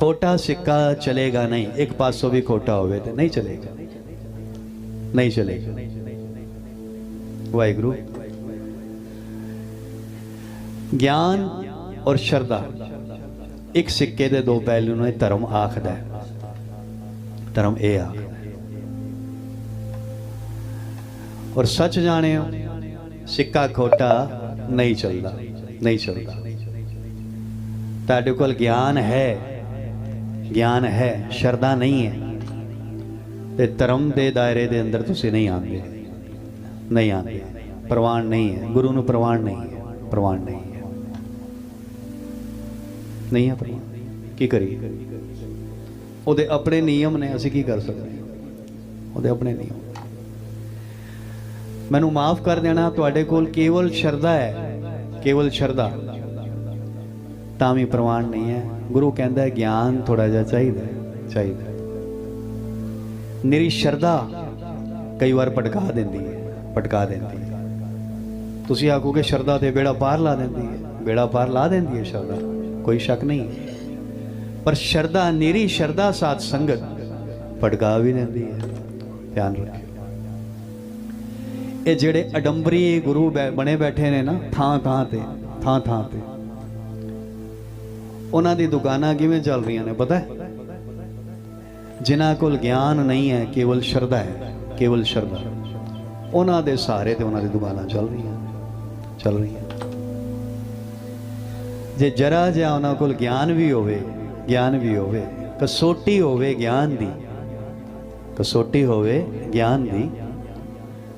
ਖੋਟਾ ਸਿੱਕਾ ਚਲੇਗਾ ਨਹੀਂ, ਇੱਕ ਪਾਸੋਂ ਵੀ ਖੋਟਾ ਹੋਵੇ ਤੇ ਨਹੀਂ ਚਲੇਗਾ। ਨਹੀਂ ਚਲੇਗਾ। ਵਾਹਿਗੁਰੂ। ਗਿਆਨ ਔਰ ਸ਼ਰਧਾ, ਇੱਕ ਸਿੱਕੇ ਦੇ ਦੋ ਪਹਿਲੂ ਨੂੰ ਇਹ ਧਰਮ ਆਖਦਾ ਹੈ। ਧਰਮ ਇਹ ਆ। ਔਰ ਸੱਚ ਜਾਣਿਓ, ਸਿੱਕਾ ਖੋਟਾ ਨਹੀਂ ਚੱਲਦਾ ਨਹੀਂ ਚੱਲਦਾ। ਤੁਹਾਡੇ ਕੋਲ ਗਿਆਨ ਹੈ ਗਿਆਨ ਹੈ, ਸ਼ਰਧਾ ਨਹੀਂ ਹੈ। ਤੇ ਧਰਮ ਦੇ ਦਾਇਰੇ ਦੇ ਅੰਦਰ ਤੁਸੀਂ ਨਹੀਂ ਆਉਂਦੇ। ਨਹੀਂ ਆਉਂਦੇ। ਪ੍ਰਵਾਨ ਨਹੀਂ ਹੈ। ਗੁਰੂ ਨੂੰ ਪ੍ਰਵਾਨ ਨਹੀਂ ਹੈ। ਪ੍ਰਵਾਨ ਨਹੀਂ ਹੈ। ਨਹੀਂ ਹੈ ਪ੍ਰਵਾਨ। ਕੀ ਕਰੀਏ? ਉਹਦੇ ਆਪਣੇ ਨਿਯਮ ਨੇ, ਅਸੀਂ ਕੀ ਕਰ ਸਕਦੇ? ਉਹਦੇ ਆਪਣੇ ਨਿਯਮ। ਮੈਨੂੰ ਮਾਫ ਕਰ ਦੇਣਾ, ਤੁਹਾਡੇ ਕੋਲ ਕੇਵਲ ਸ਼ਰਧਾ ਹੈ। ਕੇਵਲ ਸ਼ਰਧਾ। ਤਾਂ ਵੀ ਪ੍ਰਵਾਨ ਨਹੀਂ ਹੈ। ਗੁਰੂ ਕਹਿੰਦਾ ਹੈ, ਗਿਆਨ ਥੋੜਾ ਜਿਹਾ ਚਾਹੀਦਾ ਚਾਹੀਦਾ ਹੈ। ਨਿਰੀ ਸ਼ਰਧਾ ਕਈ ਵਾਰ ਪਟਕਾ ਦਿੰਦੀ ਹੈ ਪਟਕਾ ਦਿੰਦੀ ਹੈ। ਤੁਸੀਂ ਆਖੋਗੇ, ਸ਼ਰਧਾ ਤੇ ਬੇੜਾ ਪਾਰ ਲਾ ਦਿੰਦੀ ਹੈ ਬੇੜਾ ਪਾਰ ਲਾ ਦਿੰਦੀ ਹੈ ਸ਼ਰਧਾ। ਕੋਈ ਸ਼ੱਕ ਨਹੀਂ। ਪਰ ਸ਼ਰਧਾ, ਨਿਰੀ ਸ਼ਰਧਾ ਸਾਥ ਸੰਗਤ ਪਟਕਾ ਵੀ ਦਿੰਦੀ ਹੈ। ਧਿਆਨ ਰੱਖਿਓ। ਇਹ ਜਿਹੜੇ ਅਡੰਬਰੀ ਗੁਰੂ ਬੈ- ਬਣੇ ਬੈਠੇ ਨੇ ਨਾ ਥਾਂ ਥਾਂ ਤੇ ਥਾਂ ਥਾਂ ਤੇ ਉਹਨਾਂ ਦੀ ਦੁਕਾਨਾਂ ਕਿਵੇਂ ਚੱਲ ਰਹੀਆਂ ਨੇ, ਪਤਾ ਹੈ? ਜਿਨ੍ਹਾਂ ਕੋਲ ਗਿਆਨ ਨਹੀਂ ਹੈ, ਕੇਵਲ ਸ਼ਰਧਾ ਹੈ, ਕੇਵਲ ਸ਼ਰਧਾ। ਉਹਨਾਂ ਦੇ ਸਹਾਰੇ ਤੇ ਉਹਨਾਂ ਦੀ ਦੁਕਾਨਾਂ ਚੱਲ ਰਹੀਆਂ ਚੱਲ ਰਹੀਆਂ। ਜੇ ਜਰਾ ਜਿਹਾ ਉਹਨਾਂ ਕੋਲ ਗਿਆਨ ਵੀ ਹੋਵੇ, ਗਿਆਨ ਵੀ ਹੋਵੇ, ਕਸੋਟੀ ਹੋਵੇ ਗਿਆਨ ਦੀ, ਕਸੋਟੀ ਹੋਵੇ ਗਿਆਨ ਦੀ,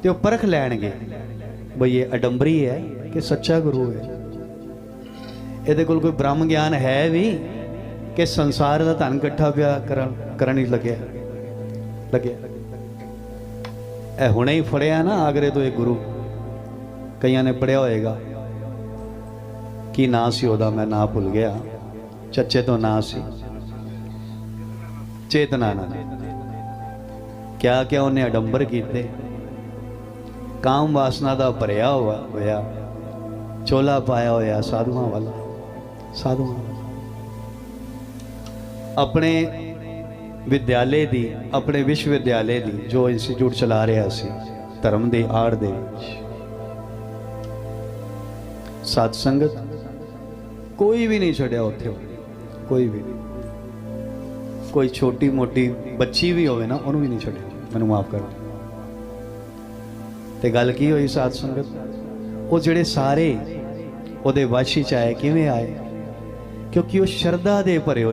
ਤੇ ਉਹ ਪਰਖ ਲੈਣਗੇ, ਬਈ ਇਹ ਅਡੰਬਰੀ ਹੈ ਕਿ ਸੱਚਾ ਗੁਰੂ ਹੈ। ਇਹਦੇ ਕੋਲ ਕੋਈ ਬ੍ਰਹਮ ਗਿਆਨ ਹੈ ਵੀ ਕਿ ਸੰਸਾਰ ਦਾ ਧਨ ਇਕੱਠਾ ਪਿਆ ਕਰਨ ਕਰਨ ਹੀ ਲੱਗਿਆ। ਲੱਗਿਆ। ਇਹ ਹੁਣੇ ਹੀ ਫੜਿਆ ਨਾ ਆਗਰੇ ਤੋਂ ਇਹ ਗੁਰੂ। ਕਈਆਂ ਨੇ ਪੜਿਆ ਹੋਏਗਾ ਕੀ ਨਾਂ ਸੀ ਉਹਦਾ, ਮੈਂ ਨਾਂ ਭੁੱਲ ਗਿਆ। ਚੱਚੇ ਤੋਂ ਨਾਂ ਸੀ। ਚੇਤਨਾ ਨਾਲ ਕਿਆ ਕਿਆ ਉਹਨੇ ਅਡੰਬਰ ਕੀਤੇ। ਕਾਮ ਵਾਸਨਾ ਦਾ ਭਰਿਆ ਹੋਇਆ ਹੋਇਆ। ਚੋਲਾ ਪਾਇਆ ਹੋਇਆ ਸਾਧੂਆਂ ਵਾਲਾ। ਸਾਧੂਆਂ ਆਪਣੇ ਵਿਦਿਆਲੇ ਦੀ, ਆਪਣੇ ਵਿਸ਼ਵ ਵਿਦਿਆਲੇ ਦੀ ਜੋ ਇੰਸਟੀਚਿਊਟ ਚਲਾ ਰਿਹਾ ਸੀ, ਧਰਮ ਦੇ ਆੜ ਦੇ ਵਿੱਚ। ਸਾਧ ਸੰਗਤ ਕੋਈ ਵੀ ਨਹੀਂ ਛੱਡਿਆ ਉੱਥੇ। ਕੋਈ ਵੀ ਕੋਈ ਛੋਟੀ ਮੋਟੀ ਬੱਚੀ ਵੀ ਹੋਵੇ ਨਾ, ਉਹਨੂੰ ਵੀ ਨਹੀਂ ਛੱਡਿਆ। ਮੈਨੂੰ ਮਾਫ ਕਰੋ ਤੇ ਗੱਲ ਕੀ ਹੋਈ ਸਾਧ ਸੰਗਤ? ਉਹ ਜਿਹੜੇ ਸਾਰੇ ਉਹਦੇ ਵਸ਼ ਚ ਆਏ, ਕਿਵੇਂ ਆਏ? ਕਿਉਂਕਿ ਉਹ ਸ਼ਰਧਾ ਦੇ ਭਰੇ